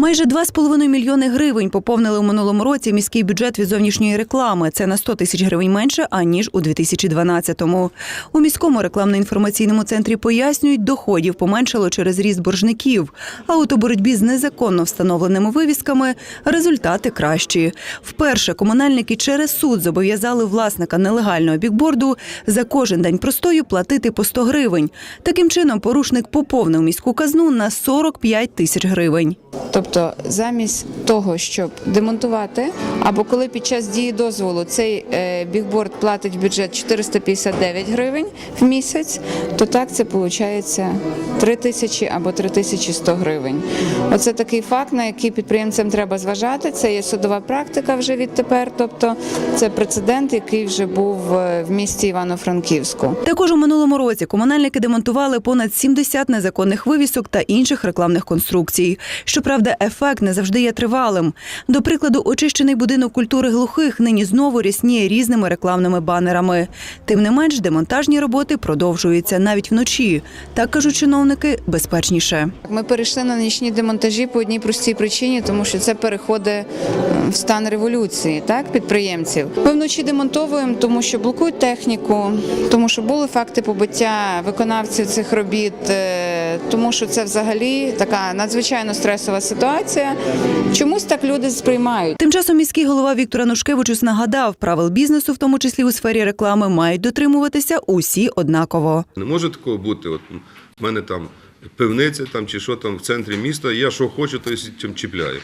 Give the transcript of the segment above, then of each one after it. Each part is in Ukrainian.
Майже 2,5 мільйони гривень поповнили у минулому році міський бюджет від зовнішньої реклами. Це на 100 тисяч гривень менше, аніж у 2012-му. У міському рекламно-інформаційному центрі пояснюють, доходів поменшало через ріст боржників. А от у боротьбі з незаконно встановленими вивісками результати кращі. Вперше комунальники через суд зобов'язали власника нелегального бікборду за кожен день простою платити по 100 гривень. Таким чином, порушник поповнив міську казну на 45 тисяч гривень. Тобто, замість того, щоб демонтувати, або коли під час дії дозволу цей е, бігборд платить в бюджет 459 гривень в місяць, то так це виходить 3 тисячі або 3100 гривень. Оце такий факт, на який підприємцям треба зважати. Це є судова практика вже відтепер. Тобто, це прецедент, який вже був е, в місті Івано-Франківську. Також у минулому році комунальники демонтували понад 70 незаконних вивісок та інших рекламних конструкцій. Щоправда, ефект не завжди є тривалим. До прикладу, очищений будинок культури глухих нині знову рясніє різними рекламними банерами. Тим не менш, демонтажні роботи продовжуються навіть вночі. Так кажуть чиновники, безпечніше. Ми перейшли на нічні демонтажі по одній простій причині, тому що це переходить е, в стан революції, так підприємців. Ми вночі демонтовуємо, тому що блокують техніку, тому що були факти побиття виконавців цих робіт, е, тому що це взагалі така надзвичайно стресова ситуація. Чомусь так люди сприймають. Тим часом міський голова Віктор Анушкевичус нагадав, правил бізнесу, в тому числі у сфері реклами, мають дотримуватися усі однаково. Не може такого бути. От в мене там пивниця там, чи що там в центрі міста, я що хочу, то й цим чіпляю.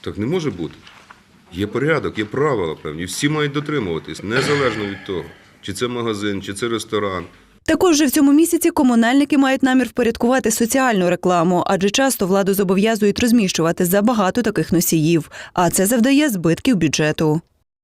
Так не може бути. Є порядок, є правила певні. Всі мають дотримуватись, незалежно від того, чи це магазин, чи це ресторан. Також же в цьому місяці комунальники мають намір впорядкувати соціальну рекламу, адже часто владу зобов'язують розміщувати забагато таких носіїв, а це завдає збитків бюджету.